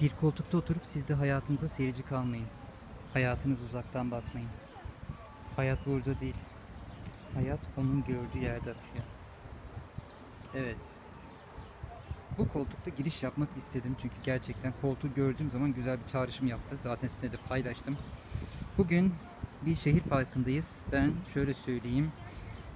Bir koltukta oturup siz de hayatınıza seyirci kalmayın. Hayatınız uzaktan bakmayın. Hayat burada değil. Hayat onun gördüğü yerde akıyor. Evet. Bu koltukta giriş yapmak istedim çünkü gerçekten koltuğu gördüğüm zaman güzel bir çağrışım yaptı. Zaten sizinle de paylaştım. Bugün bir şehir parkındayız. Ben şöyle söyleyeyim.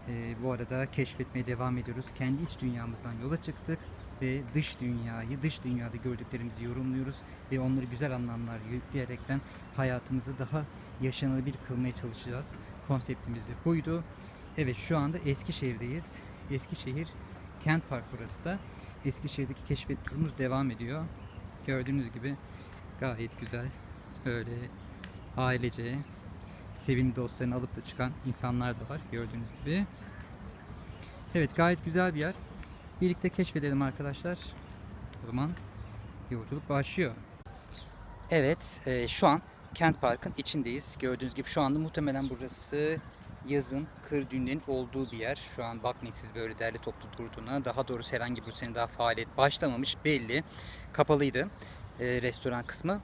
Ee, bu arada keşfetmeye devam ediyoruz. Kendi iç dünyamızdan yola çıktık ve dış dünyayı, dış dünyada gördüklerimizi yorumluyoruz ve onları güzel anlamlar yükleyerekten hayatımızı daha yaşanabilir kılmaya çalışacağız. Konseptimiz de buydu. Evet şu anda Eskişehir'deyiz. Eskişehir Kent Park burası da. Eskişehir'deki keşfet turumuz devam ediyor. Gördüğünüz gibi gayet güzel. Böyle ailece sevimli dostlarını alıp da çıkan insanlar da var gördüğünüz gibi. Evet gayet güzel bir yer. Birlikte keşfedelim arkadaşlar. O zaman yolculuk başlıyor. Evet e, şu an Kent Park'ın içindeyiz. Gördüğünüz gibi şu anda muhtemelen burası yazın kır düğünlerin olduğu bir yer. Şu an bakmayın siz böyle derli toplu durduğuna. Daha doğrusu herhangi bir sene daha faaliyet başlamamış belli. Kapalıydı e, restoran kısmı.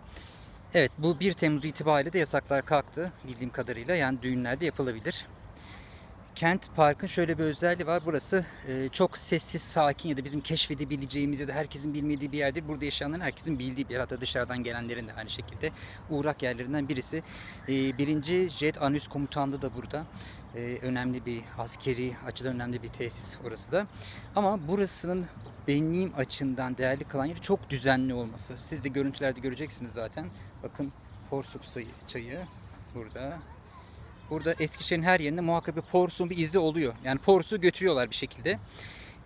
Evet bu 1 Temmuz itibariyle de yasaklar kalktı bildiğim kadarıyla. Yani düğünlerde yapılabilir. Kent Park'ın şöyle bir özelliği var. Burası e, çok sessiz, sakin ya da bizim keşfedebileceğimiz ya da herkesin bilmediği bir yerdir. Burada yaşayanların herkesin bildiği bir yer. Hatta dışarıdan gelenlerin de aynı şekilde uğrak yerlerinden birisi. E, birinci Jet Anüs Komutanlığı da burada. E, önemli bir askeri açıdan önemli bir tesis orası da. Ama burasının benim açımdan değerli kılan yeri çok düzenli olması. Siz de görüntülerde göreceksiniz zaten. Bakın Porsuk çayı burada. Burada Eskişehir'in her yerinde muhakkak bir porsun bir izi oluyor. Yani porsu götürüyorlar bir şekilde.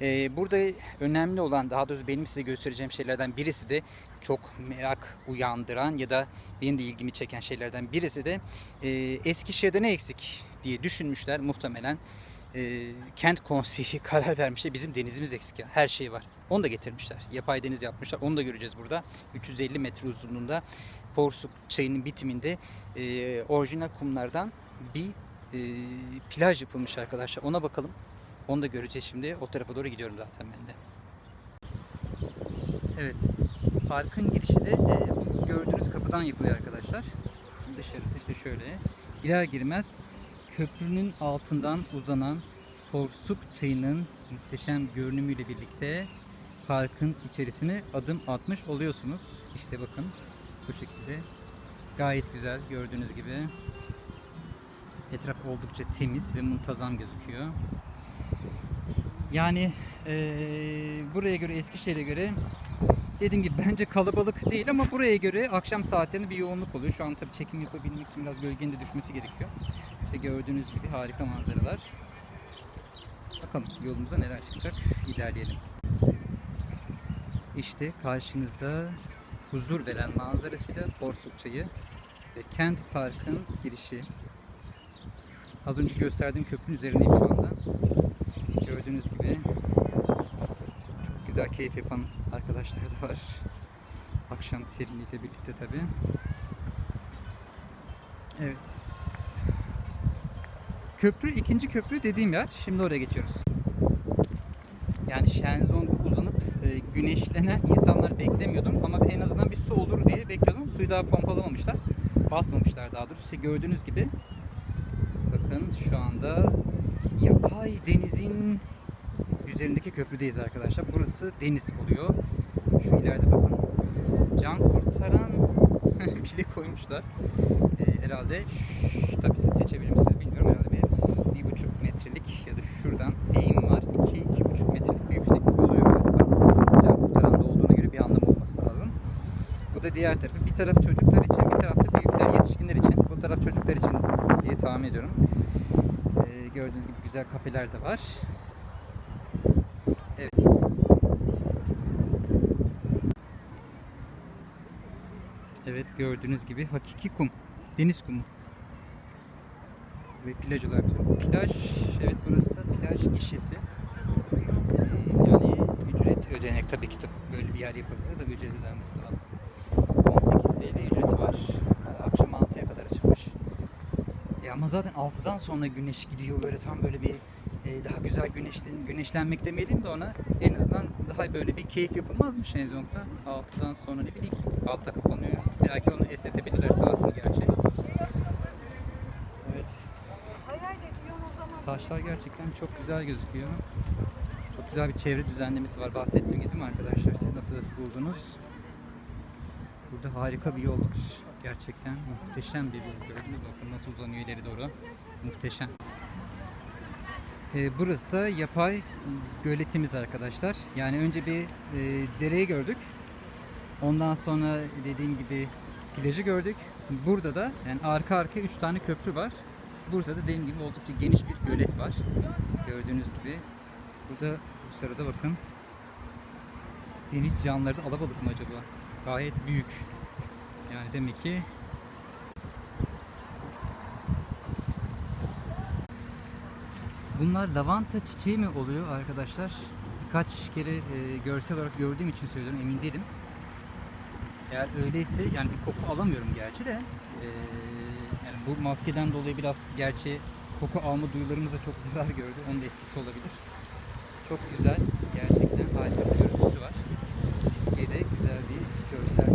Ee, burada önemli olan daha doğrusu benim size göstereceğim şeylerden birisi de çok merak uyandıran ya da benim de ilgimi çeken şeylerden birisi de e, Eskişehir'de ne eksik diye düşünmüşler muhtemelen. E, kent konseyi karar vermişler. Bizim denizimiz eksik. Her şey var. Onu da getirmişler. Yapay deniz yapmışlar. Onu da göreceğiz burada. 350 metre uzunluğunda Porsuk çayının bitiminde e, orijinal kumlardan bir e, plaj yapılmış arkadaşlar. Ona bakalım. Onu da göreceğiz şimdi. O tarafa doğru gidiyorum zaten ben de. Evet. Parkın girişi de e, bu gördüğünüz kapıdan yapılıyor arkadaşlar. Dışarısı işte şöyle. Girer girmez köprünün altından uzanan Porsuk çayının muhteşem görünümüyle birlikte parkın içerisine adım atmış oluyorsunuz. İşte bakın bu şekilde. Gayet güzel gördüğünüz gibi. Etraf oldukça temiz ve muntazam gözüküyor. Yani eee, buraya göre Eskişehir'e göre dediğim gibi bence kalabalık değil ama buraya göre akşam saatlerinde bir yoğunluk oluyor. Şu an tabii çekim yapabilmek için biraz gölgenin de düşmesi gerekiyor. İşte gördüğünüz gibi harika manzaralar. Bakalım yolumuza neler çıkacak. İlerleyelim. İşte karşınızda huzur veren manzarasıyla Porsuk Çayı ve Kent Park'ın girişi. Az önce gösterdiğim köprünün üzerindeyim şu anda. Gördüğünüz gibi çok güzel keyif yapan arkadaşlar da var. Akşam serinlikle birlikte tabi. Evet. Köprü ikinci köprü dediğim yer. Şimdi oraya geçiyoruz. Yani Shenzong'a uzanıp e, güneşlenen insanlar beklemiyordum ama en azından bir su olur diye bekliyordum. Suyu daha pompalamamışlar. Basmamışlar daha doğrusu. İşte gördüğünüz gibi bakın şu anda yapay denizin üzerindeki köprüdeyiz arkadaşlar. Burası deniz oluyor. Şu ileride bakın can kurtaran bile koymuşlar. E, herhalde tabii siz seçebilir misiniz bilmiyorum. Herhalde bir, buçuk metrelik ya da şuradan eğim var. İki, iki buçuk metrelik bir yükseklik oluyor galiba. Can kurtaran da olduğuna göre bir anlamı olması lazım. Bu da diğer tarafı. Bir taraf çocuklar için, bir tarafta büyükler, yetişkinler için. Bu taraf çocuklar için diye tahmin ediyorum. Ee, gördüğünüz gibi güzel kafeler de var. Evet. Evet gördüğünüz gibi hakiki kum. Deniz kumu. Ve plaj olarak diyorum. Plaj, evet burası da plaj gişesi. Yani ücret ödenek tabii ki böyle bir yer yapılırsa tabii ücret ödenmesi lazım. 18 TL ücreti var. Akşam 6'ya kadar açılmış. Ya ama zaten 6'dan sonra güneş gidiyor böyle tam böyle bir e, daha güzel güneşlen, güneşlenmek demeyelim de ona en azından daha böyle bir keyif yapılmaz mı Şenzong'da? 6'dan sonra ne bileyim 6'da kapanıyor. Belki onu esnetebilirler saatini gerçi. Evet. Hayal ediyorum o zaman. Taşlar gerçekten çok güzel gözüküyor. Çok güzel bir çevre düzenlemesi var. Bahsettiğim gibi mi arkadaşlar? Siz nasıl buldunuz? Burada harika bir yol var. Gerçekten muhteşem bir yol. Gördünüz? Bakın nasıl uzanıyor ileri doğru. Muhteşem. Ee, burası da yapay göletimiz arkadaşlar. Yani önce bir e, dereyi gördük. Ondan sonra dediğim gibi plajı gördük. Burada da yani arka arkaya 3 tane köprü var. Burada da dediğim gibi oldukça geniş bir gölet var. Gördüğünüz gibi. Burada bu sırada bakın. Deniz canlıları da alabalık mı acaba? Gayet büyük. Yani demek ki Bunlar lavanta çiçeği mi oluyor arkadaşlar? Birkaç kere e, görsel olarak gördüğüm için söylüyorum emin değilim. Eğer öyleyse yani bir koku alamıyorum gerçi de e, yani bu maskeden dolayı biraz gerçi koku alma duyularımız da çok zarar gördü. Onun da etkisi olabilir. Çok güzel. Gerçekten harika bir görüntüsü var. Fiskiye'de güzel bir görsel.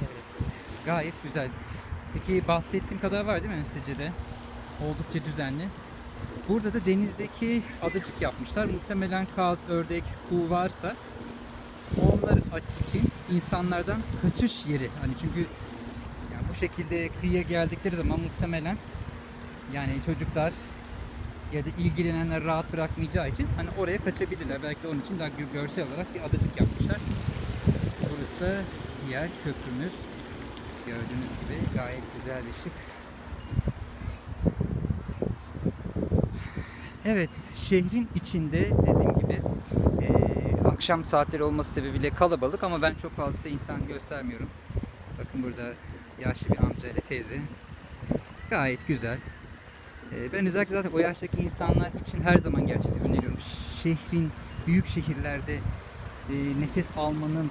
Evet. Gayet güzel. Peki bahsettiğim kadar var değil mi sizce de? Oldukça düzenli. Burada da denizdeki adacık yapmışlar. Muhtemelen kaz, ördek, kuğu varsa onlar için insanlardan kaçış yeri. Hani çünkü bu şekilde kıyıya geldikleri zaman muhtemelen yani çocuklar ya da ilgilenenler rahat bırakmayacağı için hani oraya kaçabilirler. Belki de onun için daha gö- görsel olarak bir adacık yapmışlar. Burası da diğer köprümüz. Gördüğünüz gibi gayet güzel bir şık. Evet, şehrin içinde dediğim gibi eee, akşam saatleri olması sebebiyle kalabalık ama ben çok fazla insan göstermiyorum. Bakın burada yaşlı bir amca ile teyze. Gayet güzel. Eee, ben özellikle zaten o yaştaki insanlar için her zaman gerçekten öneriyorum. Şehrin, büyük şehirlerde eee, nefes almanın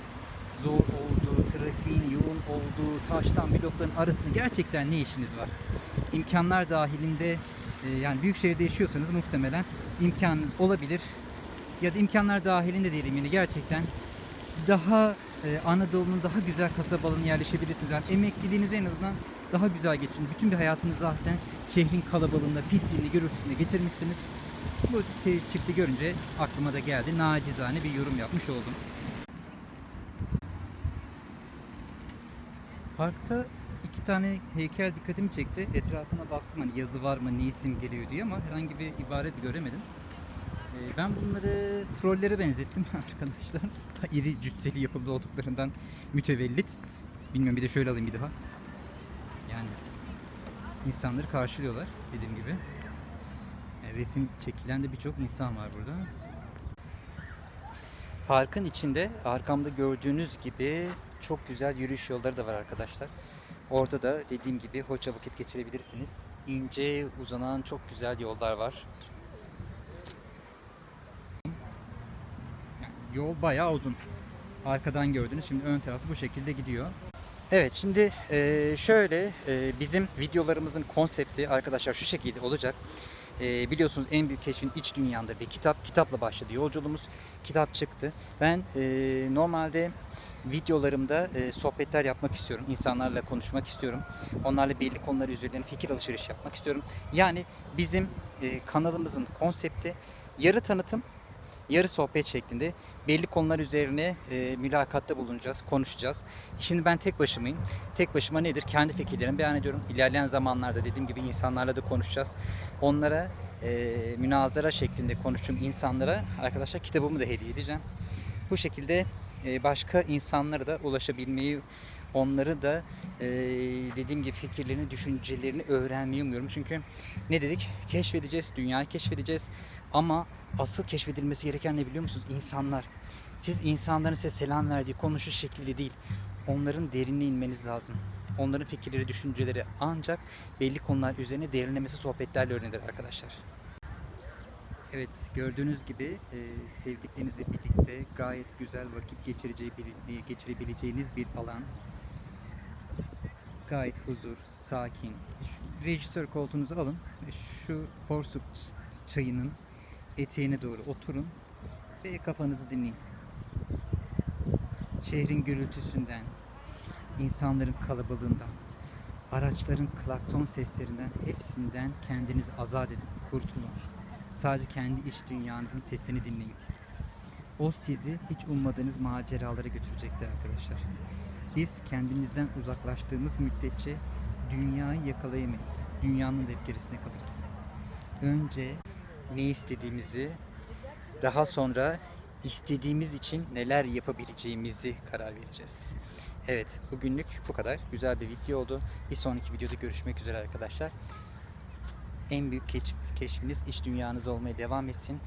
zor olduğu, trafiğin yoğun olduğu, taştan blokların arasında gerçekten ne işiniz var? İmkanlar dahilinde e, yani büyük şehirde yaşıyorsanız muhtemelen imkanınız olabilir. Ya da imkanlar dahilinde diyelim yani gerçekten daha e, Anadolu'nun daha güzel kasabalarına yerleşebilirsiniz. Yani emekliliğinizi en azından daha güzel geçirin. Bütün bir hayatınızı zaten şehrin kalabalığında, pisliğinde, gürültüsünde geçirmişsiniz. Bu çifti görünce aklıma da geldi. Nacizane bir yorum yapmış oldum. Parkta iki tane heykel dikkatimi çekti. Etrafına baktım hani yazı var mı, ne isim geliyor diye ama herhangi bir ibaret göremedim. Ee, ben bunları trollere benzettim arkadaşlar. İri cüsseli yapıldı olduklarından mütevellit. Bilmiyorum bir de şöyle alayım bir daha. Yani insanları karşılıyorlar dediğim gibi. Yani resim çekilen de birçok insan var burada. Parkın içinde arkamda gördüğünüz gibi çok güzel yürüyüş yolları da var arkadaşlar. Orada da dediğim gibi hoşça vakit geçirebilirsiniz. İnce uzanan çok güzel yollar var. Yol bayağı uzun. Arkadan gördünüz. Şimdi ön tarafta bu şekilde gidiyor. Evet şimdi eee, şöyle eee, bizim videolarımızın konsepti arkadaşlar şu şekilde olacak. Eee, biliyorsunuz en büyük keşfin iç dünyanda bir kitap. Kitapla başladı yolculuğumuz. Kitap çıktı. Ben normalde videolarımda sohbetler yapmak istiyorum. İnsanlarla konuşmak istiyorum. Onlarla belli konular üzerine fikir alışveriş yapmak istiyorum. Yani bizim kanalımızın konsepti yarı tanıtım, yarı sohbet şeklinde belli konular üzerine e, mülakatta bulunacağız, konuşacağız. Şimdi ben tek başımayım. Tek başıma nedir? Kendi fikirlerimi beyan ediyorum. İlerleyen zamanlarda dediğim gibi insanlarla da konuşacağız. Onlara e, münazara şeklinde konuştuğum insanlara arkadaşlar kitabımı da hediye edeceğim. Bu şekilde e, başka insanlara da ulaşabilmeyi onları da e, dediğim gibi fikirlerini, düşüncelerini öğrenmeyi umuyorum. Çünkü ne dedik? Keşfedeceğiz, dünyayı keşfedeceğiz. Ama asıl keşfedilmesi gereken ne biliyor musunuz? İnsanlar. Siz insanların size selam verdiği konuşuş şekliyle değil, onların derinine inmeniz lazım. Onların fikirleri, düşünceleri ancak belli konular üzerine derinlemesi sohbetlerle öğrenilir arkadaşlar. Evet gördüğünüz gibi e, sevdiklerinizle birlikte gayet güzel vakit geçirebileceğiniz bir alan. Gayet huzur, sakin. rejisör koltuğunuzu alın ve şu porsuk çayının eteğine doğru oturun ve kafanızı dinleyin. Şehrin gürültüsünden, insanların kalabalığından, araçların klakson seslerinden hepsinden kendinizi azat edin, kurtulun. Sadece kendi iç dünyanızın sesini dinleyin. O sizi hiç ummadığınız maceralara götürecektir arkadaşlar. Biz kendimizden uzaklaştığımız müddetçe dünyayı yakalayamayız. Dünyanın da hep gerisine kalırız. Önce ne istediğimizi, daha sonra istediğimiz için neler yapabileceğimizi karar vereceğiz. Evet, bugünlük bu kadar. Güzel bir video oldu. Bir sonraki videoda görüşmek üzere arkadaşlar. En büyük keşf, keşfiniz iç dünyanız olmaya devam etsin.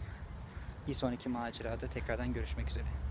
Bir sonraki macerada tekrardan görüşmek üzere.